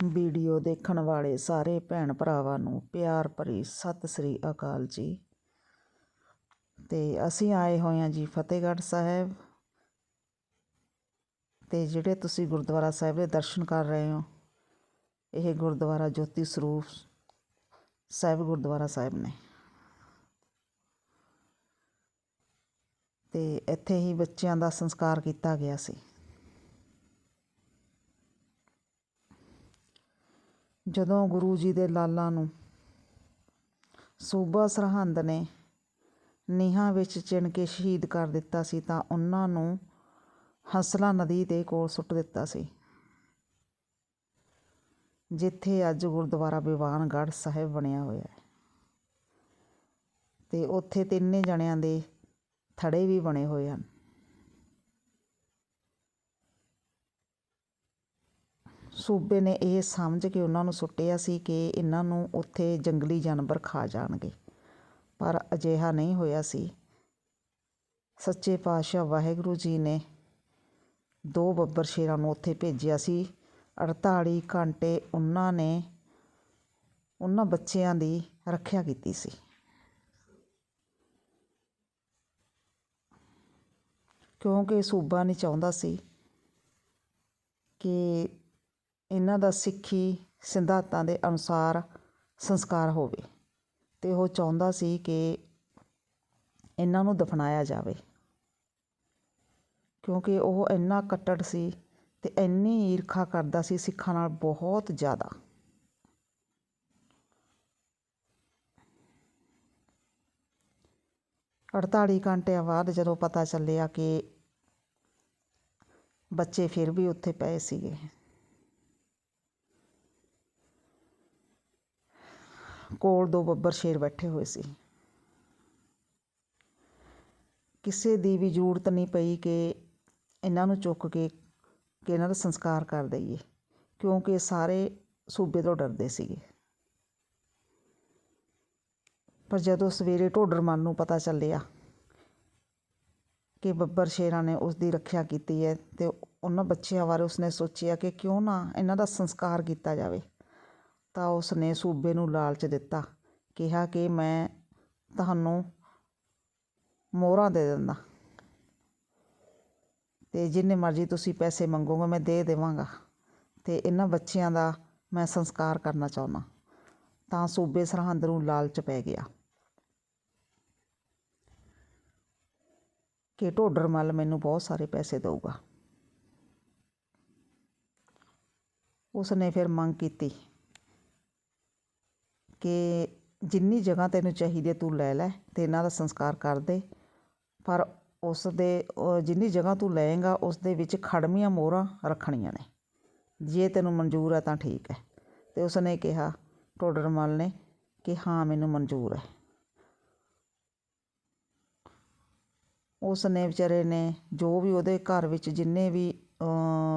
Video ਦੇਖਣ ਵਾਲੇ ਸਾਰੇ ਭੈਣ ਭਰਾਵਾਂ ਨੂੰ ਪਿਆਰ ਭਰੀ ਸਤਿ ਸ੍ਰੀ ਅਕਾਲ ਜੀ। ਤੇ ਅਸੀਂ ਆਏ ਹੋਏ ਹਾਂ ਜੀ ਫਤਿਹਗੜ੍ਹ ਸਾਹਿਬ। ਤੇ ਜਿਹੜੇ ਤੁਸੀਂ ਗੁਰਦੁਆਰਾ ਸਾਹਿਬ ਦੇ ਦਰਸ਼ਨ ਕਰ ਰਹੇ ਹੋ, ਇਹ ਗੁਰਦੁਆਰਾ ਜੋਤੀ ਸਰੂਪ ਸਾਹਿਬ ਗੁਰਦੁਆਰਾ ਸਾਹਿਬ ਨੇ। ਤੇ ਇੱਥੇ ਹੀ ਬੱਚਿਆਂ ਦਾ ਸੰਸਕਾਰ ਕੀਤਾ ਗਿਆ ਸੀ। ਜਦੋਂ ਗੁਰੂ ਜੀ ਦੇ ਲਾਲਾਂ ਨੂੰ ਸੂਬਾ ਸਰਹੰਦ ਨੇ ਨੀਹਾਂ ਵਿੱਚ ਚਿਣ ਕੇ ਸ਼ਹੀਦ ਕਰ ਦਿੱਤਾ ਸੀ ਤਾਂ ਉਹਨਾਂ ਨੂੰ ਹੰਸਲਾ ਨਦੀ ਦੇ ਕੋਲ ਸੁੱਟ ਦਿੱਤਾ ਸੀ। ਜਿੱਥੇ ਅੱਜ ਗੁਰਦੁਆਰਾ ਬਿਵਾਨਗੜ੍ਹ ਸਾਹਿਬ ਬਣਿਆ ਹੋਇਆ ਹੈ। ਤੇ ਉੱਥੇ ਤਿੰਨੇ ਜਣਿਆਂ ਦੇ ਥੜੇ ਵੀ ਬਣੇ ਹੋਏ ਹਨ। ਸੂਬੇ ਨੇ ਇਹ ਸਮਝ ਕੇ ਉਹਨਾਂ ਨੂੰ ਸੁੱਟਿਆ ਸੀ ਕਿ ਇਹਨਾਂ ਨੂੰ ਉੱਥੇ ਜੰਗਲੀ ਜਾਨਵਰ ਖਾ ਜਾਣਗੇ। ਪਰ ਅਜਿਹਾ ਨਹੀਂ ਹੋਇਆ ਸੀ। ਸੱਚੇ ਪਾਤਸ਼ਾਹ ਵਾਹਿਗੁਰੂ ਜੀ ਨੇ ਦੋ ਬੱਬਰ ਸ਼ੇਰਾਂ ਨੂੰ ਉੱਥੇ ਭੇਜਿਆ ਸੀ। 48 ਘੰਟੇ ਉਹਨਾਂ ਨੇ ਉਹਨਾਂ ਬੱਚਿਆਂ ਦੀ ਰੱਖਿਆ ਕੀਤੀ ਸੀ। ਕਿਉਂਕਿ ਸੂਬਾ ਨਹੀਂ ਚਾਹੁੰਦਾ ਸੀ ਕਿ ਇਹਨਾਂ ਦਾ ਸਿੱਖੀ ਸਿਧਾਂਤਾਂ ਦੇ ਅਨੁਸਾਰ ਸੰਸਕਾਰ ਹੋਵੇ ਅਤੇ ਉਹ ਚਾਹੁੰਦਾ ਸੀ ਕਿ ਇਹਨਾਂ ਨੂੰ ਦਫਨਾਇਆ ਜਾਵੇ। ਕਿਉਂਕਿ ਉਹ ਇੰਨਾ ਕੱਟੜ ਸੀ ਅਤੇ ਇੰਨੀ ਈਰਖਾ ਕਰਦਾ ਸੀ ਸਿੱਖਾਂ ਨਾਲ ਬਹੁਤ ਜ਼ਿਆਦਾ। ਅੜਤਾਲੀ ਘੰਟਿਆਂ ਬਾਅਦ ਜਦੋਂ ਪਤਾ ਚੱਲਿਆ ਕਿ ਬੱਚੇ ਫਿਰ ਵੀ ਉੱਥੇ ਪਏ ਸੀਗੇ। ਕੋਲ ਦੋ ਬੱਬਰ ਸ਼ੇਰ ਬੈਠੇ ਹੋਏ ਸੀ। ਕਿਸੇ ਦੀ ਵੀ ਜ਼ਰੂਰਤ ਨਹੀਂ ਪਈ ਕਿ ਇਹਨਾਂ ਨੂੰ ਚੁੱਕ ਕੇ ਕਿ ਇਹਨਾਂ ਦਾ ਸੰਸਕਾਰ ਕਰ ਦਈਏ, ਕਿਉਂਕਿ ਸਾਰੇ ਸੂਬੇ ਤੋਂ ਡਰਦੇ ਸੀਗੇ। ਪਰ ਜਦੋਂ ਸਵੇਰੇ ਢੋਡਰ ਮਨ ਨੂੰ ਪਤਾ ਚੱਲਿਆ ਕਿ ਬੱਬਰ ਸ਼ੇਰਾਂ ਨੇ ਉਸ ਦੀ ਰੱਖਿਆ ਕੀਤੀ ਹੈ, ਤੇ ਉਹਨਾਂ ਬੱਚਿਆਂ ਬਾਰੇ ਉਸਨੇ ਸੋਚਿਆ ਕਿ ਕਿਉਂ ਨਾ ਇਹਨਾਂ ਦਾ ਸੰਸਕਾਰ ਕੀਤਾ ਜਾਵੇ। ਤਾਂ ਉਸ ਨੇ ਸੂਬੇ ਨੂੰ ਲਾਲਚ ਦਿੱਤਾ। ਕਿਹਾ ਕਿ ਮੈਂ ਤੁਹਾਨੂੰ ਮੋਹਰਾਂ ਦੇ ਦਿੰਦਾ ਅਤੇ ਜਿੰਨੇ ਮਰਜ਼ੀ ਤੁਸੀਂ ਪੈਸੇ ਮੰਗੋਗੇ ਮੈਂ ਦੇ ਦੇਵਾਂਗਾ ਅਤੇ ਇਹਨਾਂ ਬੱਚਿਆਂ ਦਾ ਮੈਂ ਸੰਸਕਾਰ ਕਰਨਾ ਚਾਹੁੰਦਾ। ਤਾਂ ਸੂਬੇ ਸਰਹੰਦ ਨੂੰ ਲਾਲਚ ਪੈ ਗਿਆ। ਕਿ ਢੋਡਰ ਮੱਲ ਮੈਨੂੰ ਬਹੁਤ ਸਾਰੇ ਪੈਸੇ ਦੇਊਗਾ। ਉਸ ਨੇ ਫਿਰ ਮੰਗ ਕੀਤੀ ਕਿ ਜਿੰਨੀ ਜਗ੍ਹਾ ਤੈਨੂੰ ਚਾਹੀਦੀ ਹੈ ਤੂੰ ਲੈ ਲੈ ਅਤੇ ਇਹਨਾਂ ਦਾ ਸੰਸਕਾਰ ਕਰ ਦੇ। ਪਰ ਉਸ ਦੇ ਜਿੰਨੀ ਜਗ੍ਹਾ ਤੂੰ ਲਏਗਾ, ਉਸ ਦੇ ਵਿੱਚ ਖੜਮੀਆਂ ਮੋਹਰਾਂ ਰੱਖਣੀਆਂ ਨੇ। ਜੇ ਤੈਨੂੰ ਮਨਜ਼ੂਰ ਹੈ ਤਾਂ ਠੀਕ ਹੈ। ਅਤੇ ਉਸ ਨੇ ਕਿਹਾ ਢੋਡਰ ਨੇ ਕਿ ਹਾਂ, ਮੈਨੂੰ ਮਨਜ਼ੂਰ ਹੈ। ਉਸ ਨੇ ਵਿਚਾਰੇ ਨੇ ਜੋ ਵੀ ਉਹਦੇ ਘਰ ਵਿੱਚ ਜਿੰਨੇ ਵੀ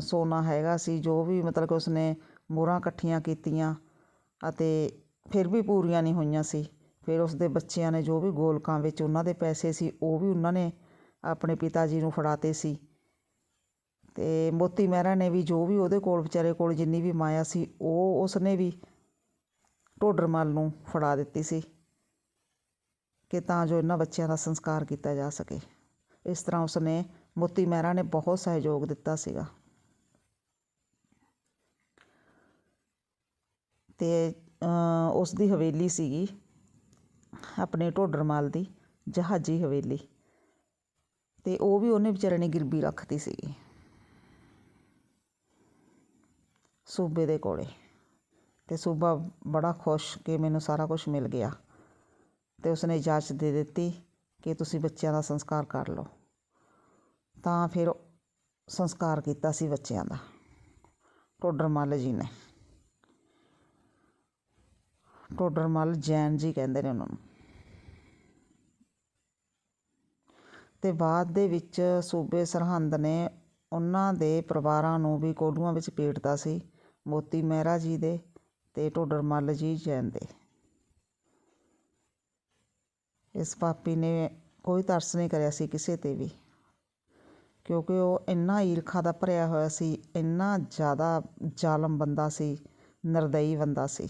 ਸੋਨਾ ਹੈਗਾ ਸੀ, ਜੋ ਵੀ ਮਤਲਬ ਕਿ ਉਸਨੇ ਮੋਹਰਾਂ ਇਕੱਠੀਆਂ ਕੀਤੀਆਂ ਅਤੇ ਫਿਰ ਵੀ ਪੂਰੀਆਂ ਨਹੀਂ ਹੋਈਆਂ ਸੀ। ਫਿਰ ਉਸਦੇ ਬੱਚਿਆਂ ਨੇ ਜੋ ਵੀ ਗੋਲਕਾਂ ਵਿੱਚ ਉਹਨਾਂ ਦੇ ਪੈਸੇ ਸੀ, ਉਹ ਵੀ ਉਹਨਾਂ ਨੇ ਆਪਣੇ ਪਿਤਾ ਜੀ ਨੂੰ ਫੜਾਤੇ ਸੀ। ਅਤੇ ਮੋਤੀ ਮਹਿਰਾ ਨੇ ਵੀ ਜੋ ਵੀ ਉਹਦੇ ਕੋਲ ਵਿਚਾਰੇ ਕੋਲ ਜਿੰਨੀ ਵੀ ਮਾਇਆ ਸੀ, ਉਹ ਉਸਨੇ ਵੀ ਢੋਡਰਮਲ ਨੂੰ ਫੜਾ ਦਿੱਤੀ ਸੀ ਕਿ ਤਾਂ ਜੋ ਇਹਨਾਂ ਬੱਚਿਆਂ ਦਾ ਸੰਸਕਾਰ ਕੀਤਾ ਜਾ ਸਕੇ। ਇਸ ਤਰ੍ਹਾਂ ਉਸਨੇ ਮੋਤੀ ਮਹਿਰਾ ਨੇ ਬਹੁਤ ਸਹਿਯੋਗ ਦਿੱਤਾ ਸੀਗਾ। ਅਤੇ ਉਸ ਦੀ ਹਵੇਲੀ ਸੀਗੀ, ਆਪਣੇ ਢੋਡਰਮਲ ਦੀ, ਜਹਾਜੀ ਹਵੇਲੀ। ਅਤੇ ਉਹ ਵੀ ਉਹਨੇ ਵਿਚਾਰੇ ਨੇ ਗਿਰਬੀ ਰੱਖਤੀ ਸੀਗੀ, ਸੂਬੇ ਦੇ ਕੋਲ। ਅਤੇ ਸੂਬਾ ਬੜਾ ਖੁਸ਼ ਕਿ ਮੈਨੂੰ ਸਾਰਾ ਕੁਝ ਮਿਲ ਗਿਆ। ਅਤੇ ਉਸਨੇ ਇਜਾਜ਼ਤ ਦੇ ਦਿੱਤੀ ਕਿ ਤੁਸੀਂ ਬੱਚਿਆਂ ਦਾ ਸੰਸਕਾਰ ਕਰ ਲਓ। ਤਾਂ ਫਿਰ ਸੰਸਕਾਰ ਕੀਤਾ ਸੀ ਬੱਚਿਆਂ ਦਾ ਟੋਡਰਮੱਲ ਜੀ ਨੇ। ਟੋਡਰਮੱਲ ਜੈਨ ਜੀ ਕਹਿੰਦੇ ਨੇ ਉਹਨਾਂ ਨੂੰ। ਅਤੇ ਬਾਅਦ ਦੇ ਵਿੱਚ ਸੂਬੇ ਸਰਹੰਦ ਨੇ ਉਹਨਾਂ ਦੇ ਪਰਿਵਾਰਾਂ ਨੂੰ ਵੀ ਕੋਲੂਆਂ ਵਿੱਚ ਪੇਟਦਾ ਸੀ, ਮੋਤੀ ਮਹਿਰਾ ਜੀ ਦੇ ਅਤੇ ਟੋਡਰਮੱਲ ਜੀ ਜੈਨ ਦੇ। ਇਸ ਪਾਪੀ ਨੇ ਕੋਈ ਤਰਸ ਨਹੀਂ ਕਰਿਆ ਸੀ ਕਿਸੇ 'ਤੇ ਵੀ, ਕਿਉਂਕਿ ਉਹ ਇੰਨਾ ਈਰਖਾ ਦਾ ਭਰਿਆ ਹੋਇਆ ਸੀ, ਇੰਨਾ ਜ਼ਿਆਦਾ ਜ਼ਾਲਮ ਬੰਦਾ ਸੀ, ਨਿਰਦਈ ਬੰਦਾ ਸੀ।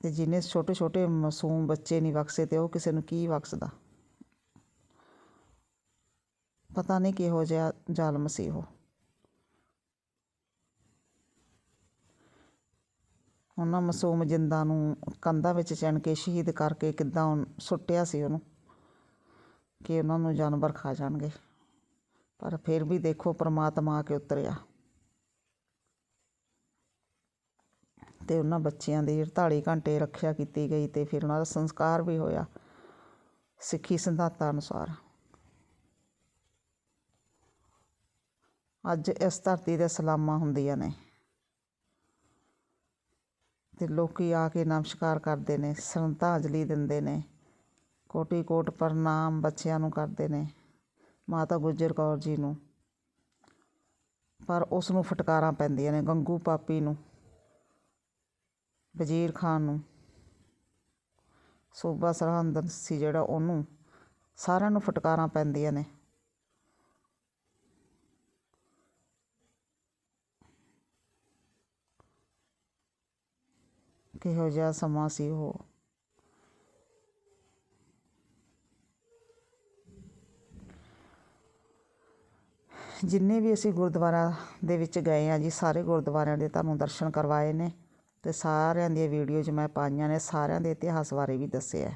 ਅਤੇ ਜਿਹਨੇ ਛੋਟੇ ਛੋਟੇ ਮਾਸੂਮ ਬੱਚੇ ਨਹੀਂ ਬਖਸ਼ੇ ਅਤੇ ਉਹ ਕਿਸੇ ਨੂੰ ਕੀ ਬਖਸ਼ਦਾ? ਪਤਾ ਨਹੀਂ ਕਿਹੋ ਜਿਹਾ ਜ਼ਾਲਮ ਸੀ ਉਹ। ਉਹਨਾਂ ਮਾਸੂਮ ਜਿੰਦਾਂ ਨੂੰ ਕੰਧਾਂ ਵਿੱਚ ਚਿਣ ਕੇ ਸ਼ਹੀਦ ਕਰਕੇ ਕਿੱਦਾਂ ਸੁੱਟਿਆ ਸੀ ਉਹਨੂੰ, ਕਿ ਉਹਨਾਂ ਨੂੰ ਜਾਨਵਰ ਖਾ ਜਾਣਗੇ। ਪਰ ਫਿਰ ਵੀ ਦੇਖੋ ਪ੍ਰਮਾਤਮਾ ਆ ਕੇ ਉਤਰਿਆ। ਅਤੇ ਉਹਨਾਂ ਬੱਚਿਆਂ ਦੀ 48 ਘੰਟੇ ਰੱਖਿਆ ਕੀਤੀ ਗਈ ਅਤੇ ਫਿਰ ਉਹਨਾਂ ਦਾ ਸੰਸਕਾਰ ਵੀ ਹੋਇਆ ਸਿੱਖੀ ਸਿਧਾਂਤਾਂ ਅਨੁਸਾਰ। ਅੱਜ ਇਸ ਧਰਤੀ ਤੇ ਸਲਾਮਾਂ ਹੁੰਦੀਆਂ ਨੇ। ਅਤੇ ਲੋਕ ਆ ਕੇ ਨਮਸਕਾਰ ਕਰਦੇ ਨੇ, ਸ਼ਰਧਾਂਜਲੀ ਦਿੰਦੇ ਨੇ ਕੋਟੀ ਕੋਟ ਪ੍ਰਣਾਮ ਬੱਚਿਆਂ ਨੂੰ ਕਰਦੇ ਨੇ, ਮਾਤਾ ਗੁਜਰ ਕੌਰ ਜੀ ਨੂੰ। ਪਰ ਉਸ ਨੂੰ ਫਟਕਾਰਾਂ ਪੈਂਦੀਆਂ ਨੇ, ਗੰਗੂ ਪਾਪੀ ਨੂੰ। ਵਜ਼ੀਰ ਖਾਨ ਨੂੰ। ਸੂਬਾ ਸਰਹੰਦ ਸੀ ਜਿਹੜਾ ਉਹਨੂੰ ਸਾਰਿਆਂ ਨੂੰ ਫਟਕਾਰਾਂ ਪੈਂਦੀਆਂ ਨੇ। ਕਿਹੋ ਜਿਹਾ ਸਮਾਂ ਸੀ ਉਹ। ਜਿੰਨੇ ਵੀ ਅਸੀਂ ਗੁਰਦੁਆਰਾ ਦੇ ਵਿੱਚ ਗਏ ਆ ਜੀ, ਸਾਰੇ ਗੁਰਦੁਆਰਿਆਂ ਦੇ ਤੁਹਾਨੂੰ ਦਰਸ਼ਨ ਕਰਵਾਏ ਨੇ। ਅਤੇ ਸਾਰਿਆਂ ਦੀਆਂ ਵੀਡੀਓਜ਼ ਮੈਂ ਪਾਈਆਂ ਨੇ, ਸਾਰਿਆਂ ਦੇ ਇਤਿਹਾਸ ਬਾਰੇ ਵੀ ਦੱਸਿਆ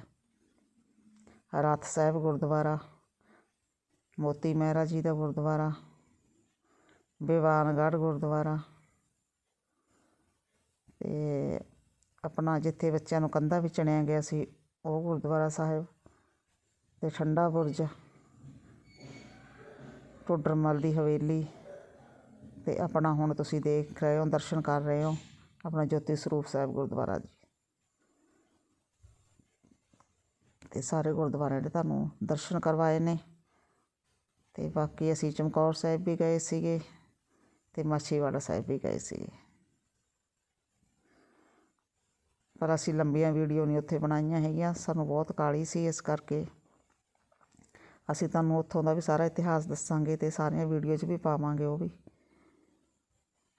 ਰੱਥ ਸਾਹਿਬ ਗੁਰਦੁਆਰਾ, ਮੋਤੀ ਮਹਿਰਾ ਜੀ ਦਾ ਗੁਰਦੁਆਰਾ, ਬਿਵਾਨਗੜ੍ਹ ਗੁਰਦੁਆਰਾ ਅਤੇ ਆਪਣਾ ਜਿੱਥੇ ਬੱਚਿਆਂ ਨੂੰ ਕੰਧਾਂ ਵਿੱਚ ਚਿਣਿਆ ਗਿਆ ਸੀ, ਉਹ ਗੁਰਦੁਆਰਾ ਸਾਹਿਬ ਅਤੇ ਠੰਡਾ ਬੁਰਜ ਟੋਡਰਮਲ ਦੀ ਹਵੇਲੀ ਅਤੇ ਆਪਣਾ ਹੁਣ ਤੁਸੀਂ ਦੇਖ ਰਹੇ ਹੋ, ਦਰਸ਼ਨ ਕਰ ਰਹੇ ਹੋ। ਆਪਣਾ ਜੋਤੀ ਸਰੂਪ ਸਾਹਿਬ ਗੁਰਦੁਆਰਾ ਜੀ। ਤੇ ਸਾਰੇ ਗੁਰਦੁਆਰਿਆਂ ਦੇ ਤੁਹਾਨੂੰ ਦਰਸ਼ਨ ਕਰਵਾਏ ਨੇ। ਤੇ ਬਾਕੀ ਅਸੀਂ ਚਮਕੌਰ ਸਾਹਿਬ ਵੀ ਗਏ ਸੀਗੇ ਤੇ ਮਾਛੀਵਾੜਾ ਸਾਹਿਬ ਵੀ ਗਏ ਸੀਗੇ। ਪਰ ਅਸੀਂ ਲੰਬੀਆਂ ਵੀਡੀਓ ਨਹੀਂ ਉੱਥੇ ਬਣਾਈਆਂ ਹੈਗੀਆਂ, ਸਾਨੂੰ ਬਹੁਤ ਕਾਲੀ ਸੀ ਇਸ ਕਰਕੇ। ਅਸੀਂ ਤੁਹਾਨੂੰ ਉੱਥੋਂ ਦਾ ਵੀ ਸਾਰਾ ਇਤਿਹਾਸ ਦੱਸਾਂਗੇ ਤੇ ਸਾਰੀਆਂ ਵੀਡੀਓ 'ਚ ਵੀ ਪਾਵਾਂਗੇ ਉਹ ਵੀ।